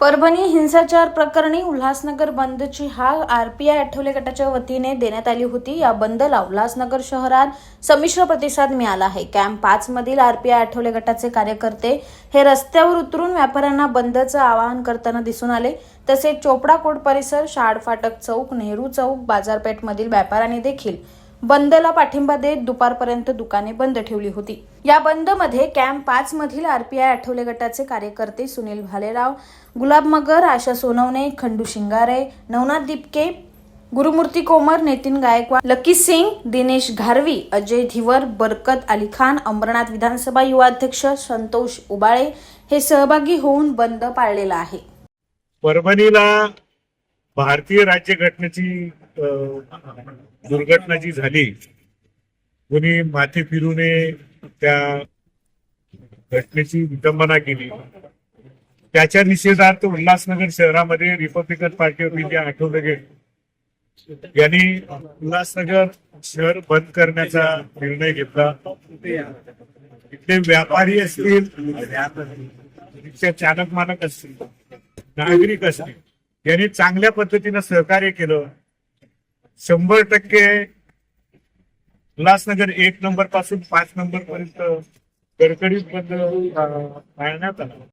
परभणी हिंसाचार प्रकरणी उल्हासनगर बंदची हाक आरपीआय आठवले गटाच्या वतीने देण्यात आली होती. या बंदला उल्हासनगर शहरात संमिश्र प्रतिसाद मिळाला आहे. कॅम्प पाच मधील आरपीआय आठवले गटाचे कार्यकर्ते हे रस्त्यावर उतरून व्यापाऱ्यांना बंदचं आवाहन करताना दिसून आले. तसेच चोपडा कोट परिसर शाड फाटक चौक नेहरू चौक बाजारपेठमधील व्यापाऱ्यांनी देखील बंदला पाठिंबा देत दुपारपर्यंत दुकाने बंद ठेवली होती. या बंदमध्ये कॅम्प पाच मधील आरपीआय आठवले गटाचे कार्यकर्ते सुनील भालेराव गुलाब मगर आशा सोनवणे खंडू शिंगारे नवनाथ दिपके गुरुमूर्ती कोमर नितीन गायकवाड लकी सिंग दिनेश घारवी अजय धिवर बरकत अली खान अंबरनाथ विधानसभा युवा अध्यक्ष संतोष उबाळे हे सहभागी होऊन बंद पाळलेला आहे. परभणीला भारतीय राज्यघटनेची दुर्घटना जी झाली कोणी माथे फिरूने त्या घटनेची विटंबना केली. त्याच्या निषेधार्थ उल्हासनगर शहरामध्ये Republican party of India Athawale गेले. यांनी उल्हासनगर शहर बंद करण्याचा निर्णय घेतला. इथले व्यापारी असतील चालक मालक असतील नागरिक असतील यांनी चांगल्या पद्धतीनं सहकार्य केलं. शंभर टक्के उल्हासनगर एक नंबरपासून पाच नंबर पर्यंत कडकडीत बंद पाळण्यात आला.